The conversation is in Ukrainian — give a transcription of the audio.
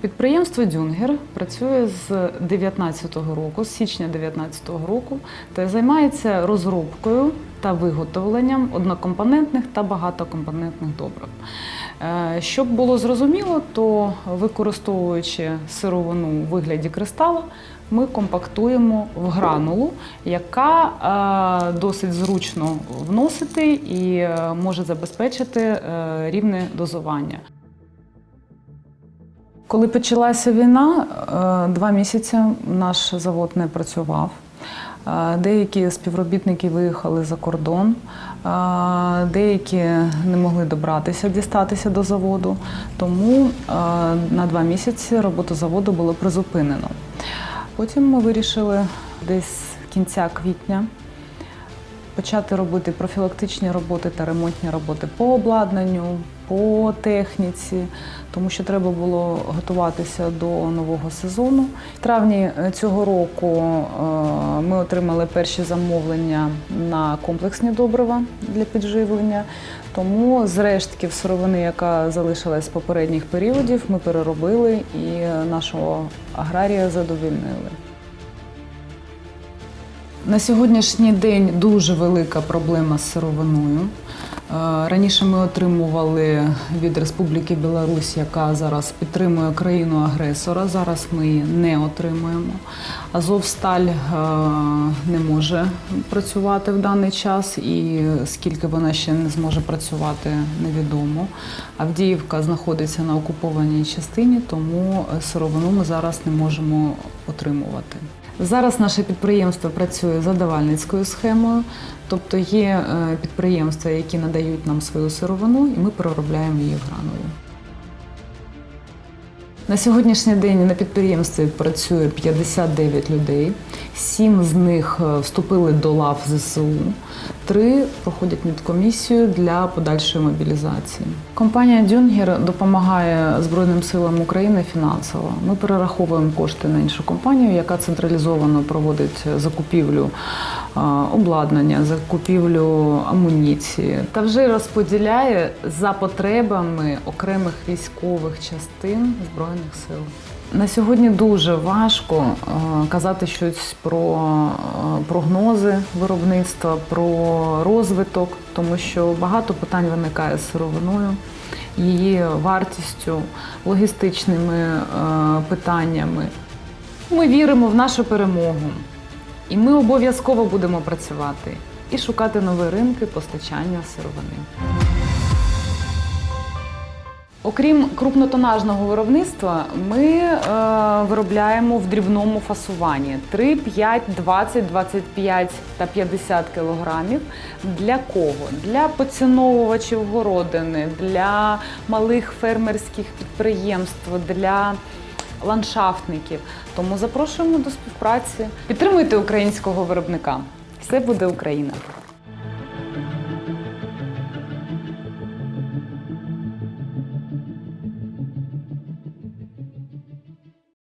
Підприємство Дюнгер працює з 2019 року, з січня 2019 року, та займається розробкою та виготовленням однокомпонентних та багатокомпонентних добрив. Е, Щоб було зрозуміло, то використовуючи сировину у вигляді кристала, ми компактуємо в гранулу, яка е, досить зручно вносити і е, може забезпечити рівне дозування. Коли почалася війна, е, два місяці наш завод не працював. Е, Деякі співробітники виїхали за кордон, е, деякі не могли добратися, дістатися до заводу. Тому на два місяці роботу заводу було призупинено. Потім ми вирішили десь кінця квітня почати робити профілактичні роботи та ремонтні роботи по обладнанню, по техніці, тому що треба було готуватися до нового сезону. В травні е, цього року е, ми отримали перші замовлення на комплексні добрива для підживлення. Тому з рештків сировини, яка залишилась з попередніх періодів, ми переробили і нашого аграрія задовільнили. На сьогоднішній день дуже велика проблема з сировиною. Е, Раніше ми отримували від Республіки Білорусь, яка зараз підтримує країну-агресора. Зараз ми її не отримуємо. Азовсталь е, не може працювати в даний час, і скільки вона ще не зможе працювати, невідомо. Авдіївка знаходиться на окупованій частині, тому сировину ми зараз не можемо отримувати. Зараз наше підприємство працює за давальницькою схемою, тобто є е, підприємства, які надають нам свою сировину, і ми переробляємо її в гранули. На сьогоднішній день на підприємстві працює 59 людей. Сім з них е, вступили до лав ЗСУ, три проходять медкомісію для подальшої мобілізації. Компанія Дюнгер допомагає Збройним силам України фінансово. Ми перераховуємо кошти на іншу компанію, яка централізовано проводить закупівлю обладнання, закупівлю амуніції та вже розподіляє за потребами окремих військових частин збройних сил. На сьогодні дуже важко е, казати щось про е, прогнози виробництва, про розвиток, тому що багато питань виникає з сировиною, її вартістю, логістичними е, питаннями. Ми віримо в нашу перемогу, і ми обов'язково будемо працювати і шукати нові ринки постачання сировини. Окрім крупнотонажного виробництва, ми е, виробляємо в дрібному фасуванні 3, 5, 20, 25 та 50 кілограмів. Для кого? Для поціновувачів городини, для малих фермерських підприємств, для ландшафтників. Тому запрошуємо до співпраці. Підтримуйте українського виробника. Все буде Україна.